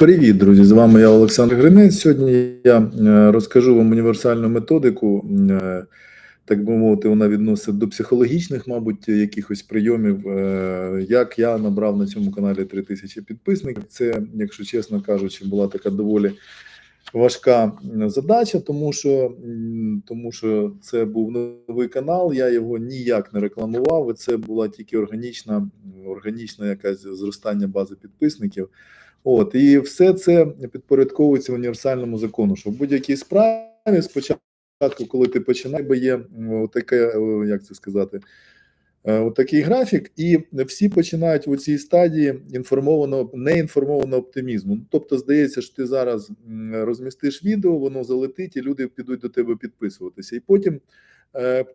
Привіт, друзі! З вами я Олександр Гринець. Сьогодні я е, розкажу вам універсальну методику. е, Так би мовити, вона відносить до психологічних, мабуть, якихось прийомів. е, Як я набрав на цьому каналі 3000 підписників. Це, якщо чесно кажучи, була така доволі важка задача, тому що, тому що це був новий канал, я його ніяк не рекламував. і Це була тільки органічна, органічна якась зростання бази підписників. От і все це підпорядковується універсальному закону, що в будь-якій справі спочатку, коли ти починаєш, бо є таке, як це сказати, е, отакий графік, і всі починають у цій стадії інформованого, неінформованого оптимізму. Ну, Тобто, здається, що ти зараз розмістиш відео, воно залетить, і люди підуть до тебе підписуватися. І потім, е,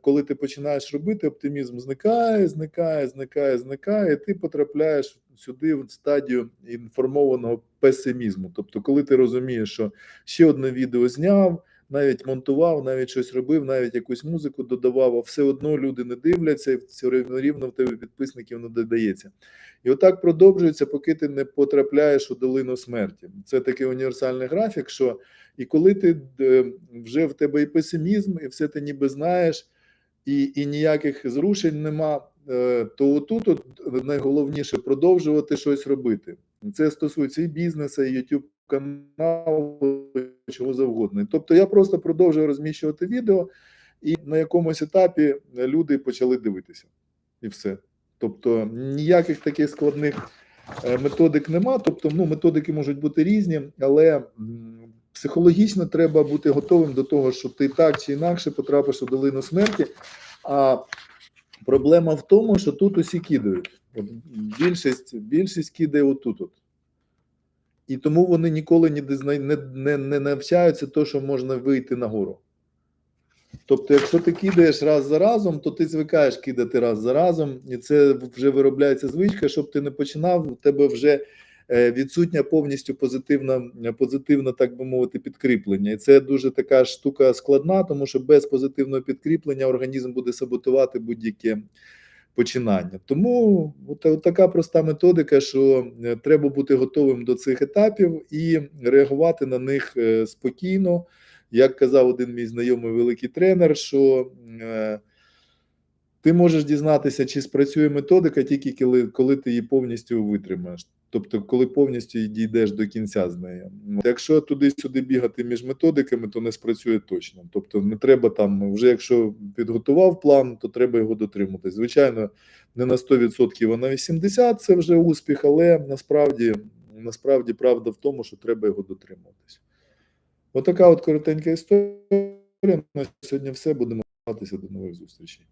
коли ти починаєш робити, оптимізм зникає, зникає, зникає, зникає, і ти потрапляєш сюди в стадію інформованого песимізму. Тобто, коли ти розумієш, що ще одне відео зняв, навіть монтував, навіть щось робив, навіть якусь музику додавав, а все одно люди не дивляться, і все рівно рівно в тебе підписників не додається. І отак продовжується, поки ти не потрапляєш у долину смерті. Це такий універсальний графік, що і коли ти е, вже в тебе і песимізм, і все ти ніби знаєш, і, і ніяких зрушень нема, е, то отут от найголовніше продовжувати щось робити. Це стосується і бізнесу, і YouTube каналу, чого завгодно. Тобто я просто продовжую розміщувати відео, і на якомусь етапі люди почали дивитися. І все. Тобто ніяких таких складних е, методик нема. Тобто, ну, методики можуть бути різні, але психологічно треба бути готовим до того, що ти так чи інакше потрапиш у долину смерті. А проблема в тому, що тут усі кидають. От більшість, більшість кидає отут. От. І тому вони ніколи не, не, не, не навчаються то, що можна вийти нагору. Тобто, якщо ти кидаєш раз за разом, то ти звикаєш кидати раз за разом, і це вже виробляється звичка, щоб ти не починав, у тебе вже е, відсутня повністю позитивна, позитивна, так би мовити, підкріплення. І це дуже така штука складна, тому що без позитивного підкріплення організм буде саботувати будь-яке починання. Тому от, от така проста методика, що е, треба бути готовим до цих етапів і реагувати на них е, спокійно. Як казав один мій знайомий великий тренер, що е, ти можеш дізнатися, чи спрацює методика тільки коли, коли ти її повністю витримаєш. Тобто, коли повністю дійдеш до кінця з нею. Якщо туди-сюди бігати між методиками, то не спрацює точно. Тобто, не треба там, вже якщо підготував план, то треба його дотриматись. Звичайно, не на 100%, а на 80% це вже успіх, але насправді, насправді правда в тому, що треба його дотримуватись. Отака от коротенька історія. На сьогодні все. Будемо готуватися до нових зустрічей.